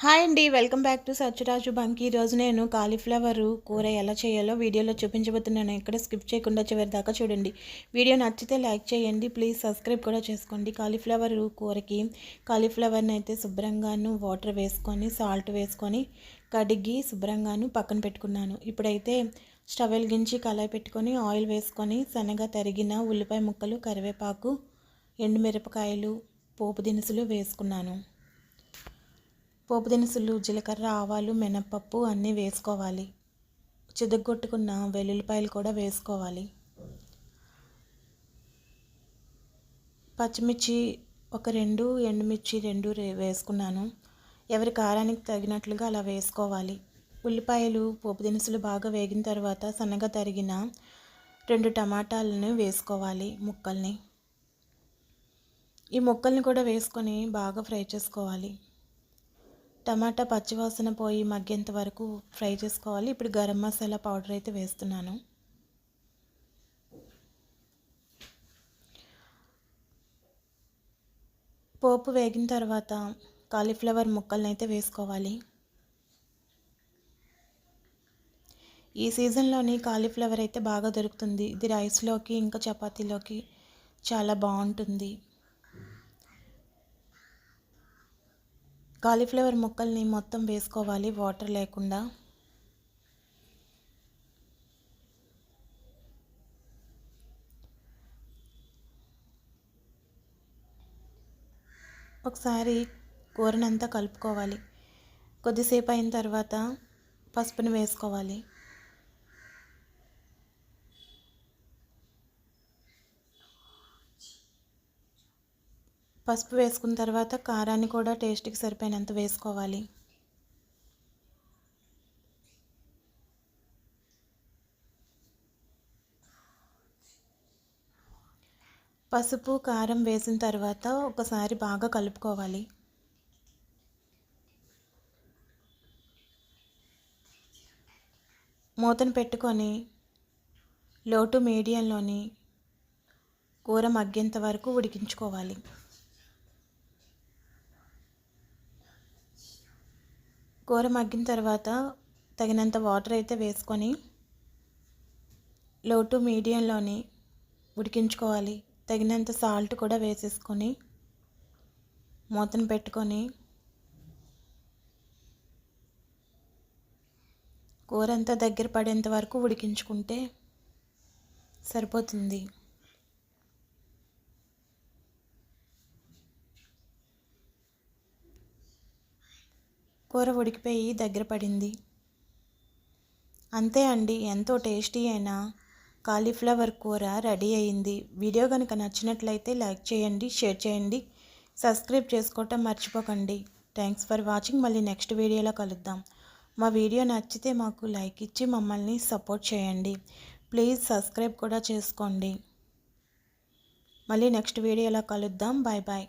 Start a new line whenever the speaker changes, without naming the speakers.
Hi అండి welcome back to Satyaraju bunk. ఈరోజు నేను కాలీఫ్లవర్ కూర ఎలా చేయాలో వీడియోలో చూపించబోతున్నాను. ఇక్కడ స్కిప్ చేయకుండా చివరి దాకా చూడండి. వీడియో నచ్చితే లైక్ చేయండి ప్లీజ్ సబ్స్క్రైబ్ కూడా చేసుకోండి. కాలీఫ్లవర్ కూరకి కాలీఫ్లవర్ని అయితే శుభ్రంగాను వాటర్ వేసుకొని సాల్ట్ వేసుకొని కడిగి శుభ్రంగాను పక్కన పెట్టుకున్నాను. ఇప్పుడైతే స్టవ్ వెలిగించి కళాయి పెట్టుకొని ఆయిల్ వేసుకొని శనగ తరిగిన ఉల్లిపాయ ముక్కలు కరివేపాకు ఎండుమిరపకాయలు పోపు దినుసులు వేసుకున్నాను. పోపు దినుసులు జీలకర్ర ఆవాలు మినప్పప్పు అన్నీ వేసుకోవాలి. చిదగొట్టుకున్న వెల్లుల్లిపాయలు కూడా వేసుకోవాలి. పచ్చిమిర్చి ఒక రెండు ఎండుమిర్చి రెండు వేసుకున్నాను. ఎవరి కారానికి తగినట్లుగా అలా వేసుకోవాలి. ఉల్లిపాయలు పోపు దినుసులు బాగా వేగిన తర్వాత సన్నగా తరిగిన రెండు టమాటాలను వేసుకోవాలి ముక్కల్ని. ఈ ముక్కల్ని కూడా వేసుకొని బాగా ఫ్రై చేసుకోవాలి. టమాటా పచ్చివాసన పోయి మగ్గేంత వరకు ఫ్రై చేసుకోవాలి. ఇప్పుడు గరం మసాలా పౌడర్ అయితే వేస్తున్నాను. పోపు వేగిన తర్వాత కాలీఫ్లవర్ ముక్కల్ని అయితే వేసుకోవాలి. ఈ సీజన్లోని కాలీఫ్లవర్ అయితే బాగా దొరుకుతుంది. ఇది రైస్లోకి ఇంకా చపాతీలోకి చాలా బాగుంటుంది. కాలీఫ్లవర్ ముక్కల్ని మొత్తం వేసుకోవాలి వాటర్ లేకుండా. ఒకసారి కూరనంతా కలుపుకోవాలి. కొద్దిసేపు అయిన తర్వాత పసుపుని వేసుకోవాలి. పసుపు వేసుకున్న తర్వాత కారాన్ని కూడా టేస్ట్కి సరిపోయినంత వేసుకోవాలి. పసుపు కారం వేసిన తర్వాత ఒకసారి బాగా కలుపుకోవాలి. మూతను పెట్టుకొని లోటు మీడియంలోని కూర మగ్గేంత వరకు ఉడికించుకోవాలి. కూర మగ్గిన తర్వాత తగినంత వాటర్ అయితే వేసుకొని లో టు మీడియంలోని ఉడికించుకోవాలి. తగినంత సాల్ట్ కూడా వేసేసుకొని మూతను పెట్టుకొని కూర అంతా దగ్గర పడేంత వరకు ఉడికించుకుంటే సరిపోతుంది. కూర ఉడికిపోయి దగ్గర పడింది. అంతే అండి ఎంతో టేస్టీ అయిన కాలీఫ్లవర్ కూర రెడీ అయింది. వీడియో కనుక నచ్చినట్లయితే లైక్ చేయండి షేర్ చేయండి సబ్స్క్రైబ్ చేసుకోవటం మర్చిపోకండి. Thanks for watching. మళ్ళీ నెక్స్ట్ వీడియోలో కలుద్దాం. మా వీడియో నచ్చితే మాకు లైక్ ఇచ్చి మమ్మల్ని సపోర్ట్ చేయండి. ప్లీజ్ సబ్స్క్రైబ్ కూడా చేసుకోండి. మళ్ళీ నెక్స్ట్ వీడియోలో కలుద్దాం. Bye bye.